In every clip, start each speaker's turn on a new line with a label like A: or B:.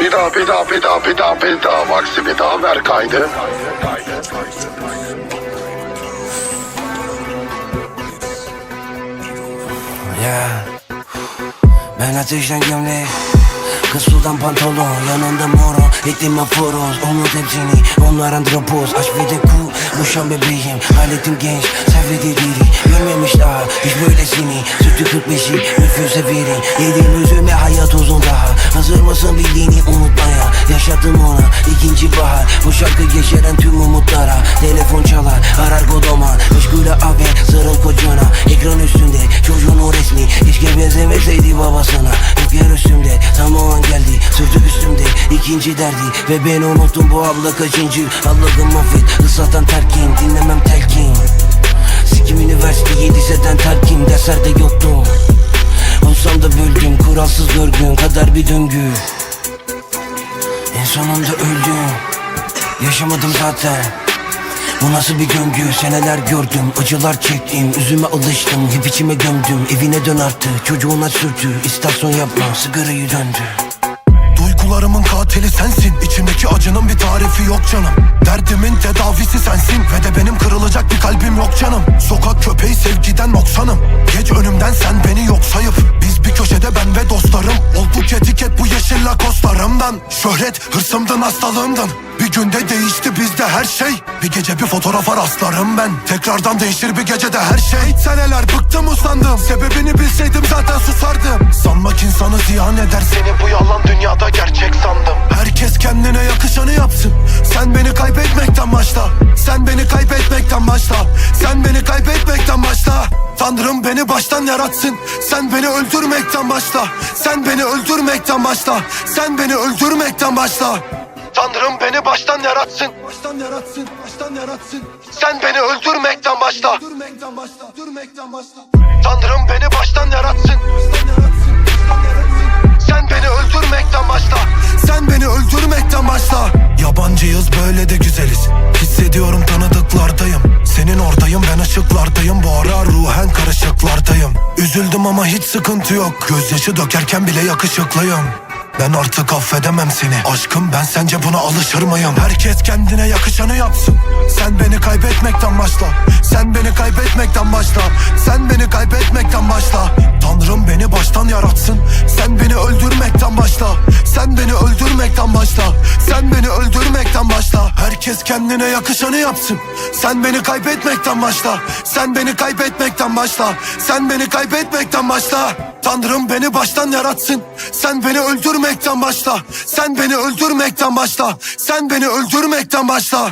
A: Bir daha bir daha bir daha bir daha bir daha Maxi bir daha ver kaydı.
B: Ya Ben ateşten gömlek Kız sudan pantolon Yanında moro Ettiğime foroz Umut hepsini. Onlar andropoz Aşk ve de ku Bu şan bebeğim Hallettim genç. Sevdi diri Görmemiş daha. Hiç böylesini Sütü 45'i Nüfusa verin Yediğim üzüme hayat uzun daha. Hazır mısın bildiğini unutmaya? Yaşattım ona ikinci bahar. Bu şarkı yeşeren tüm umutlara. Telefon çalar Arar kodoman Meşgule abi Sarıl kocana. Ekran üstünde Çocuğun o resmi. Keşke benzemeseydi babasına. Yer üstümde Tam o an geldi. Sırtı üstümde ikinci derdi. Ve ben unuttum bu abla kaçıncı. Allah'ım affet Islatan terkin Dinlemem telkin. Sikim üniversiteyi liseden terkim. Derslerde yoktum Olsam da böldüm Kuralsız görgün kadar bir döngü. En sonunda öldüm Yaşamadım zaten. Bu nasıl bir gömgü? Seneler gördüm Acılar çektim üzüme alıştım Hep içime gömdüm evine dön artık Çocuğuna sürtü istasyon yapma sigarayı döndü.
C: Duygularımın katili sensin İçimdeki acının bir tarifi yok canım. Derdimin lakoslarımdan Şöhret hırsımdın hastalığımdın Bir günde değişti bizde her şey. Bir gece bir fotoğrafa rastlarım ben. Tekrardan değişir bir gecede her şey. Seneler bıktım usandım. Sebebini bilseydim zaten susardım. Sanmak insanı ziyan eder. Seni bu yalan dünyada gerçek sandım. Herkes kendine yakışanı yapsın. Sen beni kaybetmekten başla. Sen beni kaybetmekten başla. Sen beni kaybetmekten beni baştan yaratsın. Sen beni öldürmekten başla. Sen beni öldürmekten başla. Sen beni öldürmekten başla. Tanrım beni baştan yaratsın. Baştan yaratsın Baştan yaratsın. Sen beni öldürmekten başla. Öldürmekten başla Öldürmekten başla. Tanrım beni baştan yaratsın. Baştan yaratsın Baştan yaratsın. Sen beni öldürmekten başla. Sen beni öldürmekten başla. Yabancıyız böyle de güzeliz. Hissediyorum tanıdıklardayım. Senin oradayım ben ışıklardayım. Bu ara ruhen karışıklardayım Üzüldüm ama hiç sıkıntı yok. Gözyaşı dökerken bile yakışıklıyım. Ben artık affedemem seni. Aşkım ben sence buna alışır mıyım? Herkes kendine yakışanı yapsın. Sen beni kaybetmekten başla. Sen beni kaybetmekten başla. Sen beni kaybetmekten başla. Tanrım beni baştan yaratsın. Sen beni öldürmekten başla. Sen beni öldürmekten başla. Sen beni öldürmekten başla Kendine yakışanı yapsın. Sen beni kaybetmekten başla. Sen beni kaybetmekten başla. Sen beni kaybetmekten başla. Tanrım beni baştan yaratsın. Sen beni öldürmekten başla. Sen beni öldürmekten başla. Sen beni öldürmekten başla.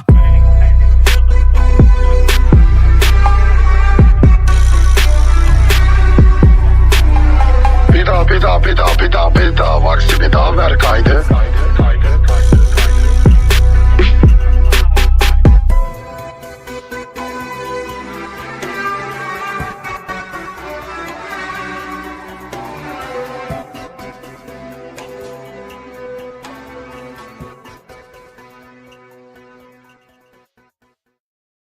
A: Bir daha bir daha bir daha bir daha bir daha Vaksi bir daha ver kaydı.